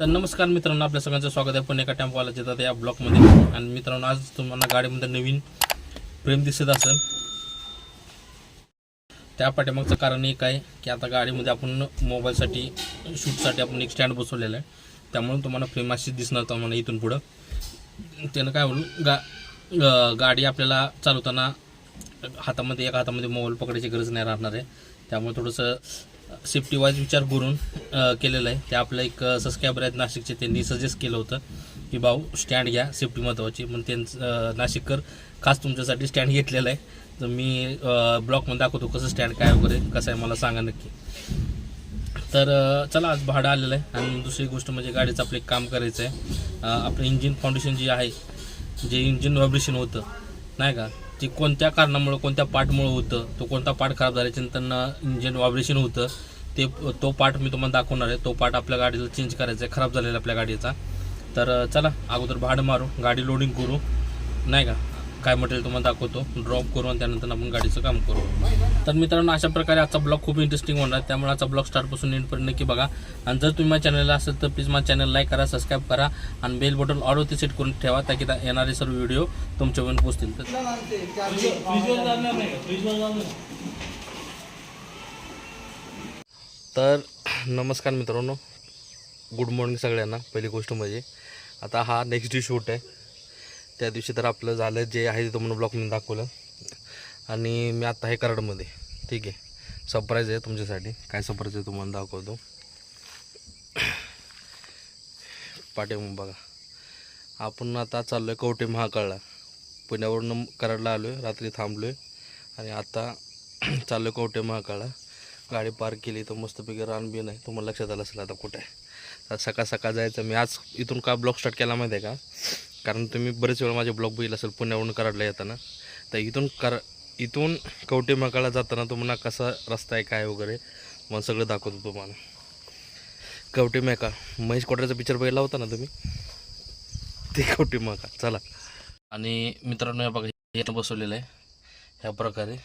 तर नमस्कार मित्रांनो आपल्या सगळ्यांचं स्वागत आहे पुणे एका टॅम्पवाला येतात या ब्लॉकमध्ये आणि मित्रांनो आज तुम्हाला गाडीमध्ये नवीन फ्रेम दिसत असेल. त्या पाठीमागचं कारण एक आहे की आता गाडीमध्ये आपण मोबाईलसाठी शूटसाठी आपण एक स्टँड बसवलेलं आहे. त्यामुळे तुम्हाला फ्रेम अशी दिसणार तुम्हाला इथून पुढं. त्यानं काय होईल गा गाडी आपल्याला चालवताना हातामध्ये एका हातामध्ये मोबाईल पकडायची गरज नाही राहणार आहे. त्यामुळे थोडंसं सेफ्टी वाईज विचार करून केलेला केलेलं आहे. ते आपलं एक सबस्क्रायबर आहेत नाशिकचे. त्यांनी सजेस्ट केलं होतं की भाऊ स्टँड घ्या सेफ्टी महत्त्वाची मग त्यांचं नाशिककर खास तुमच्यासाठी स्टँड घेतलेलं आहे. तर मी ब्लॉकमध्ये दाखवतो कसं स्टँड काय वगैरे कसं आहे मला सांगा नक्की. तर चला आज भाडं आलेलं आहे. आणि दुसरी गोष्ट म्हणजे गाडीचं आपलं एक काम करायचं आहे आपलं इंजिन फाउंडेशन जे आहे जे इंजिन व्हायब्रेशन होतं नाही का? ते कोणत्या कारणामुळं कोणत्या पार्टमुळं होतं तो कोणता पार्ट खराब झाल्याच्या त्यांना इंजिन व्हायब्रेशन होतं ते तो पार्ट मी तुम्हाला दाखवणार आहे. तो पार्ट आपल्या गाडीला चेंज करायचा आहे खराब झालेला आपल्या गाडीचा. तर चला अगोदर भाडं मारू गाडी लोडिंग करू. नाही का? काय मटेरियल तुम्हाला दाखवतो. ड्रॉप करू आणि त्यानंतर आपण गाडीचं काम करू. तर मित्रांनो अशा प्रकारे आजचा ब्लॉग खूप इंटरेस्टिंग होणार. त्यामुळे आजचा ब्लॉग स्टार्टपासून एंडपर्यंत नक्की बघा. आणि जर तुम्ही माझ्या चॅनलला असेल तर प्लीज माझ्या चॅनल लाईक करा सबस्क्राईब करा आणि बेल बटन ऑडवरती सेट करून ठेवा ताकी येणारे सर्व व्हिडिओ तुमच्यापर्यंत पोहोचतील. तर तर नमस्कार मित्रांनो. गुड मॉर्निंग सगळ्यांना. पहिली गोष्ट म्हणजे आता हा नेक्स्ट डे शूट आहे. त्या दिवशी तर आपलं झालं जे आहे ते तुम्हाला मी दाखवलं. आणि मी आत्ता आहे कराडमध्ये. ठीक आहे. सरप्राईज आहे तुमच्यासाठी. काय सरप्राईज आहे तुम्हाला दाखवतो. पाटे बघा. आपण आता चाललो आहे कवटे महाकाळला. पुण्यावरून कराडला आलो आहे रात्री थांबलो आहे आणि आता चाललो आहे कवटे महाकाळला. गाडी पार्क केली तर मस्तपैकी रान बिन आहे. तुम्हाला लक्षात आलं असेल आता कुठे आहे. सकाळ सकाळ जायचं. मी आज इथून का ब्लॉक स्टार्ट केला माहिती आहे का? कारण तुम्ही बरेच वेळा माझे ब्लॉग बघितलं असेल पुण्यावरून कराडला येताना. तर इथून कर इथून कवटे जाताना तुम्हाला कसा रस्ता आहे काय वगैरे मग सगळं दाखवतो तुम्हाला. कवटे मेका महेश कोटऱ्याचा पिक्चर बघितला होता ना तुम्ही? ते कवटेमका चला. आणि मित्रांनो या बघा यानं बसवलेलं आहे. ह्या प्रकारे.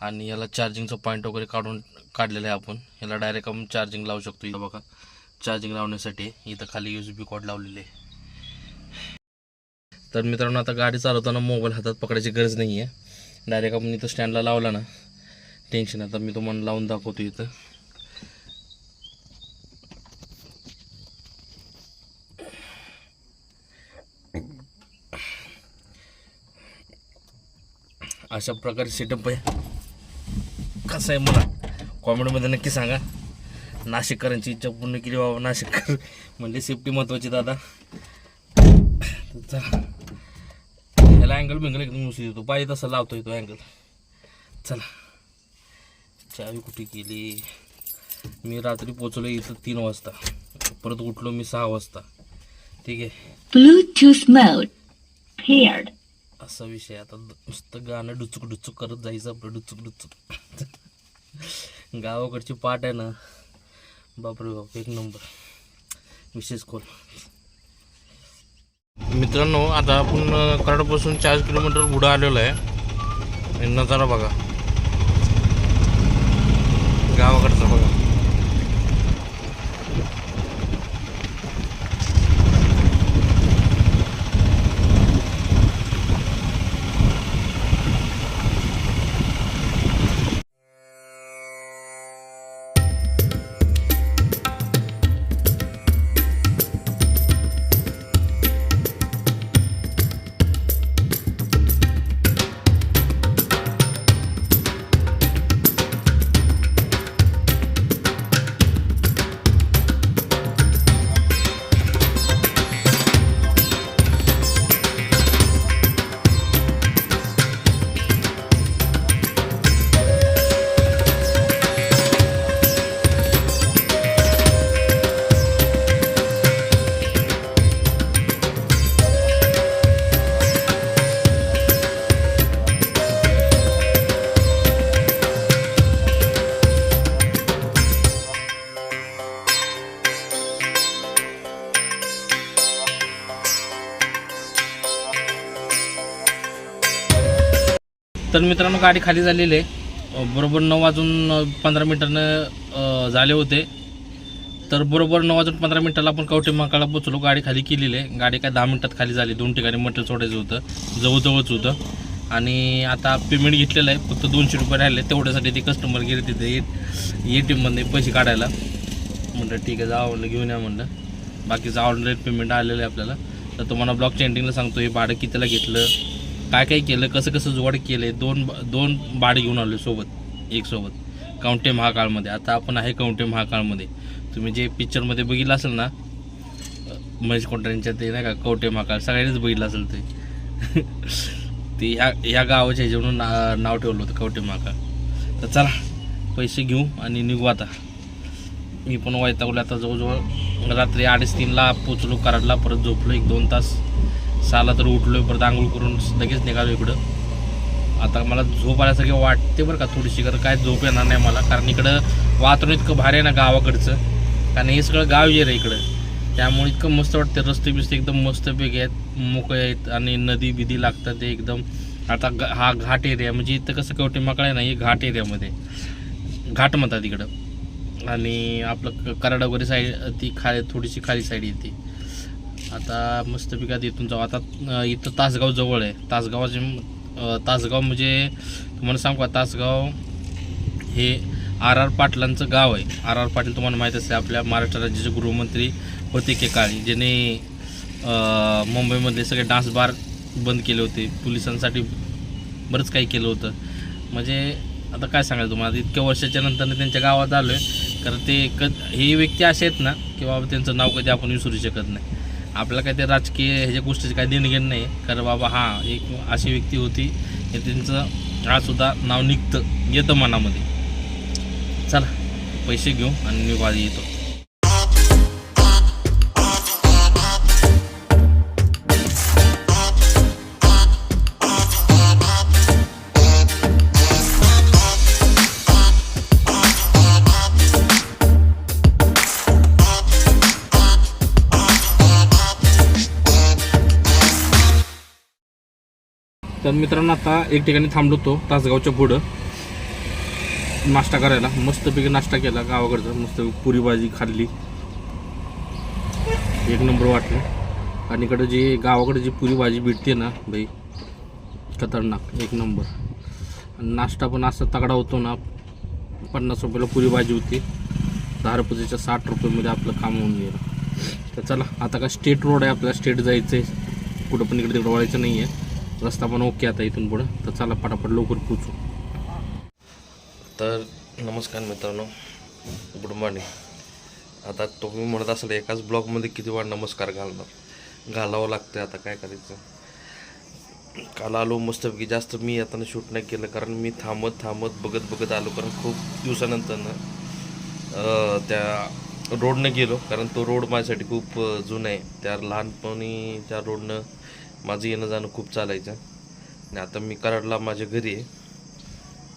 आणि याला चार्जिंगचं पॉईंट वगैरे काढून काढलेलं आहे आपण. याला डायरेक्ट आपण चार्जिंग लावू शकतो. इथं बघा चार्जिंग लावण्यासाठी इथं खाली यू बी कॉड लावलेले आहे. तर मित्रांनो आता गाडी चालवताना मोबाईल हातात पकडायची गरज नाही आहे डायरेक्ट आपण इथं स्टँडला लावला ना टेन्शन आता मी तुम्हाला लावून दाखवतो इथं. अशा प्रकारे सेटअप आहे. कसं आहे मला? कॉमेडीमध्ये नक्की सांगा. नाशिककरांची इच्छा पूर्ण केली बाबा नाशिककर. म्हणजे सेफ्टी महत्त्वाची दादा. तर चला याला अँगल बिंगल एकदम नुसती देतो पाहिजे तसं लावतोय तो अँगल चला. चावी कुठे केली? मी रात्री पोचलो इथं तीन वाजता. परत उठलो मी सहा वाजता. ठीक आहे. Bluetooth mode paired. असा विषय आता नुसतं गाणं डुचूक डुचूक करत जायचं आपलं. डुचूक डुचूक. गावाकडची पाट आहे ना. बापरे बाप एक नंबर विशेष खोल मित्रांनो आता आपण कराडपासून चार किलोमीटर पुढं आलेलो आहे. नजारा बघा. गावाकडचा बघा. तर मित्रांनो गाडी खाली झालेली आहे. बरोबर नऊ वाजून पंधरा मिनिटानं झाले होते. तर बरोबर नऊ वाजून पंधरा मिनिटाला आपण कवटे महाकाळला पोचलो गाडी खाली केलेली आहे. गाडी काय दहा मिनिटात खाली झाली. दोन ठिकाणी मटेरियल सोडायचं होतं. जवळजवळच होतं. आणि आता पेमेंट घेतलेलं आहे. फक्त दोनशे रुपये राहिले. तेवढ्यासाठी ते कस्टमर गेले तिथे. ए टी एममध्ये पैसे काढायला. म्हणलं ठीक आहे जावं घेऊन या म्हणलं. बाकीचं ऑनलाईन पेमेंट आलेलं आहे आपल्याला. तर तुम्हाला ब्लॉकच्या एंडिंगला सांगतो. हे भाडं कितीला घेतलं? काय काय केलं कसं कसं जोड केले दोन दोन बाड घेऊन आलो सोबत एक सोबत. कौंटे महाकाळमध्ये. आता आपण आहे कवंटे महाकाळमध्ये. तुम्ही जे पिक्चरमध्ये बघितलं असेल ना महेश कोटऱ्यांच्या ते नाही का कवटे महाकाळ सगळ्यांनीच बघितलं असेल ते. ते ह्या ह्या गावाच्या ह्याच्यावरून ना नाव ठेवलं होतं कवटे महाकाळ. तर चला पैसे घेऊ आणि निघू आता. मी पण वैतागलो आता जवळजवळ रात्री अडीच तीनला पोचलो कराडला परत झोपलो एक दोन तास. साला तर उठलो परत आंघोळ करून लगेच निघालो इकडं. आता मला झोप आल्यासारखं वाटते बरं का थोडीशी कारण काय झोप येणार नाही मला. कारण इकडं वातावरण इतकं भारी आहे ना गावाकडचं. कारण हे सगळं गाव जे आहे इकडं. त्यामुळे इतकं मस्त वाटते रस्ते बिस्ते एकदम मस्तपैकी आहेत. मोकळे आहेत आणि नदी बिदी लागतात ते एकदम. आता हा घाट एरिया म्हणजे इथं कसं कवटे माकळ नाही हे घाट एरियामध्ये घाट म्हणतात इकडं. आणि आपलं कराड वगैरे साईड ती खाली थोडीशी खाली साईड येते. आता मस्तपैकी आता इथून जाऊ. आता इथं तासगाव जवळ आहे. तासगावाचे तासगाव म्हणजे तुम्हाला सांगू का तासगाव हे आर आर पाटलांचं गाव आहे. आर आर पाटील तुम्हाला माहीत असते आपल्या महाराष्ट्र राज्याचे गृहमंत्री होते के काळी. ज्याने मुंबईमधले मुंबईमध्ये सगळे डान्स बार बंद केले होते. पोलिसांसाठी बरंच काही केलं होतं. म्हणजे आता काय सांगायचं तुम्हाला? इतक्या वर्षाच्या नंतर त्यांच्या गावात आलो आहे कारण ते क हे व्यक्ती असे आहेत ना की बाबा त्यांचं नाव कधी आपण विसरू शकत नाही. आपल्याला काय ते राजकीय ह्याच्या गोष्टीचं काही देणघेण नाही. कारण बाबा हां एक अशी व्यक्ती होती हे त्यांचं आजसुद्धा नाव निघतं येतं मनामध्ये. चला पैसे घेऊ आणि मी वाजी येतो. तर मित्रांनो आता एक ठिकाणी थांबलो होतो तासगावच्या पुढं. नाश्ता करायला. मस्तपैकी नाश्ता केला गावाकडचा मस्त पुरी भाजी खाल्ली. एक नंबर वाटलं. आणि इकडं जी गावाकडे जी पुरी भाजी भेटते ना भाई खतरनाक एक नंबर. आणि नाश्ता पण असा तगडा होतो ना पन्नास रुपयाला पुरी भाजी होती. दहा रुपयाच्या साठ रुपयामध्ये आपलं काम होऊन गेलं. तर चला आता का स्टेट रोड आहे आपल्याला स्टेट जायचं आहे कुठं पण इकडे तिकडे वळायचं नाही आहे रस्ता पण ओके आता इथून पुढं. तर चला पटापट लवकर पोचू तर नमस्कार मित्रांनो गुड मॉर्निंग. आता तुम्ही म्हणत असाल एकाच ब्लॉगमध्ये किती वेळा नमस्कार घालणार? घालावं लागतं आता काय करायचं? काल आलो मस्तपैकी जास्त मी आता शूट नाही केलं कारण मी थांबत थांबत बघत बघत आलो कारण खूप दिवसानंतर ना त्या रोडनं गेलो कारण तो रोड माझ्यासाठी खूप जुना आहे. त्या लहानपणीच्या रोडनं माझं येणं जाणं खूप चालायचं. आणि आता मी कराडला माझ्या घरी आहे.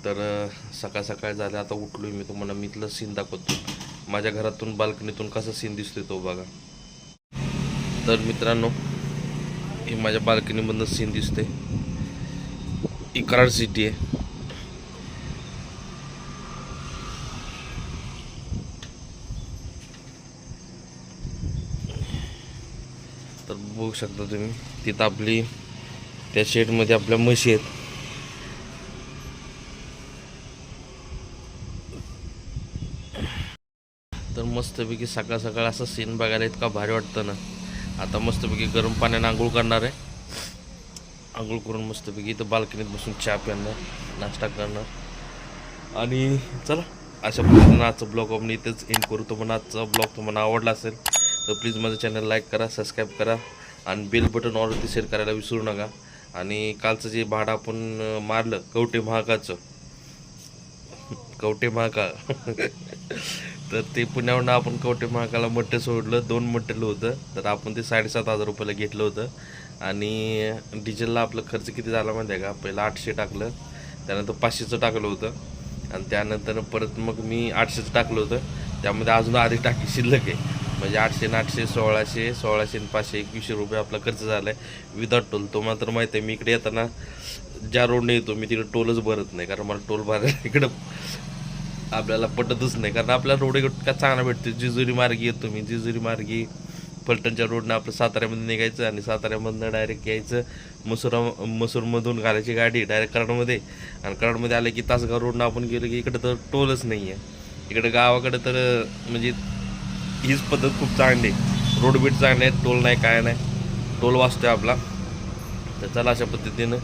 तर सकाळ सकाळ झालं आता उठलो मी तुम्हाला. मी इथलं सीन दाखवतो. माझ्या घरातून बाल्कनीतून कसा सीन दिसतोय तो बघा. तर मित्रांनो हे माझ्या बाल्कनीमधनं सीन दिसते ही कराड सिटी आहे. तर बघू शकता तुम्ही. तिथं आपली त्या शेडमध्ये आपल्या म्हशी आहेत. तर मस्तपैकी सकाळ सकाळ असं सीन बघायला इतका भारी वाटतं ना. आता मस्तपैकी गरम पाण्यानं आंघोळ करणार आहे. आंघोळ करून मस्तपैकी इथं बाल्कनीत बसून चहा प्याणार नाश्ता करणार. आणि चला अशा पद्धतीनं आजचा ब्लॉग आपण इथेच एंड करू. तुम्हाला आजचा ब्लॉग तुम्हाला आवडला असेल तर प्लीज माझं चॅनल लाईक करा सबस्क्राईब करा. आणि बेल बटन ऑलवरती सेट करायला विसरू नका. आणि कालचं जे भाडं आपण मारलं कवटे महाकाचं. कवटे महाका. तर ते पुण्यावरून आपण कवटे महाकाला मट्टे सोडलं दोन मट्टेलं होतं. तर आपण ते साडेसात हजार रुपयाला घेतलं होतं. आणि डिझेलला आपलं खर्च किती झाला माहिती आहे का? पहिलं आठशे टाकलं त्यानंतर पाचशेचं टाकलं होतं. आणि त्यानंतर परत मग मी आठशेचं टाकलं होतं. त्यामध्ये अजून आधी टाकी शिल्लक आहे. म्हणजे आठशे आठशे सोळाशे सोळाशे पाचशे एकवीसशे रुपये आपला खर्च झाला आहे विदाउट टोल तो मात्र माहिती आहे मी इकडे येताना ज्या रोडने येतो मी तिकडे टोलच भरत नाही कारण मला टोल भरायला इकडं आपल्याला पटतच नाही. कारण आपला रोड इतका चांगला भेटतो जिजुरी मार्गी येतो मी. जिजुरी मार्गी फलटणच्या रोडनं आपलं साताऱ्यामध्ये निघायचं आणि साताऱ्यामधनं डायरेक्ट यायचं. मसुरा मसूरमधून घालायची गाडी डायरेक्ट कराडमध्ये. आणि कराडमध्ये आलं की तासगाव रोडनं आपण गेलो की इकडं तर टोलच नाही आहे इकडं गावाकडं तर म्हणजे हीच पद्धत खूप चांगली आहे. रोड बीट चांगले आहेत टोल नाही काय नाही. टोल वाचतोय आपला. तर चला अशा पद्धतीनं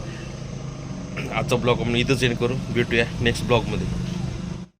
आजचा ब्लॉग आपण इथंच एंड करू. भेटूया नेक्स्ट ब्लॉगमध्ये.